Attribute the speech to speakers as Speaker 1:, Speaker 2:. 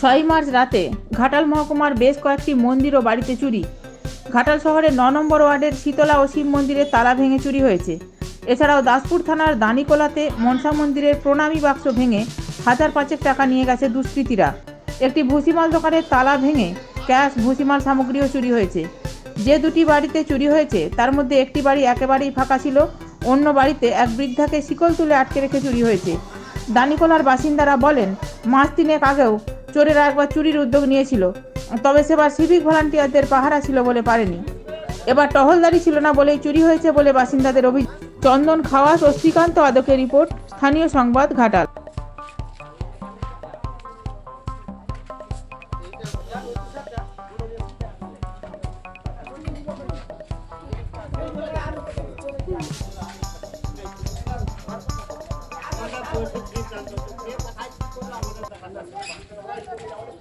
Speaker 1: ছয় মার্চ রাতে ঘাটাল মহকুমার বেশ কয়েকটি মন্দির ও বাড়িতে চুরি। ঘাটাল শহরের ন নম্বর ওয়ার্ডের শীতলা ও শিব মন্দিরের তালা ভেঙে চুরি হয়েছে। এছাড়াও দাসপুর থানার দানিকোলাতে মনসা মন্দিরের প্রণামী বাক্স ভেঙে হাজার পাঁচেক টাকা নিয়ে গেছে দুষ্কৃতীরা। একটি ভুসিমাল দোকানের তালা ভেঙে ক্যাশ, ভুসিমাল সামগ্রীও চুরি হয়েছে। যে দুটি বাড়িতে চুরি হয়েছে, তার মধ্যে একটি বাড়ি একেবারেই ফাঁকা ছিল, অন্য বাড়িতে এক বৃদ্ধাকে শিকল তুলে আটকে রেখে চুরি হয়েছে। দানিকোলার বাসিন্দারা বলেন, মাস তিনেক আগেও চোরেরা একবার চুরির উদ্যোগ নিয়েছিল। তবে সেবার সিভিক ভলান্টিয়ারদের পাহারা ছিল বলে পারেনি। এবার টহলদারি ছিল না বলেই চুরি হয়েছে বলে বাসিন্দাদের অভিযোগ। চন্দন খাওয়াস ও শ্রীকান্ত আদকের রিপোর্ট, স্থানীয় সংবাদ ঘাটাল।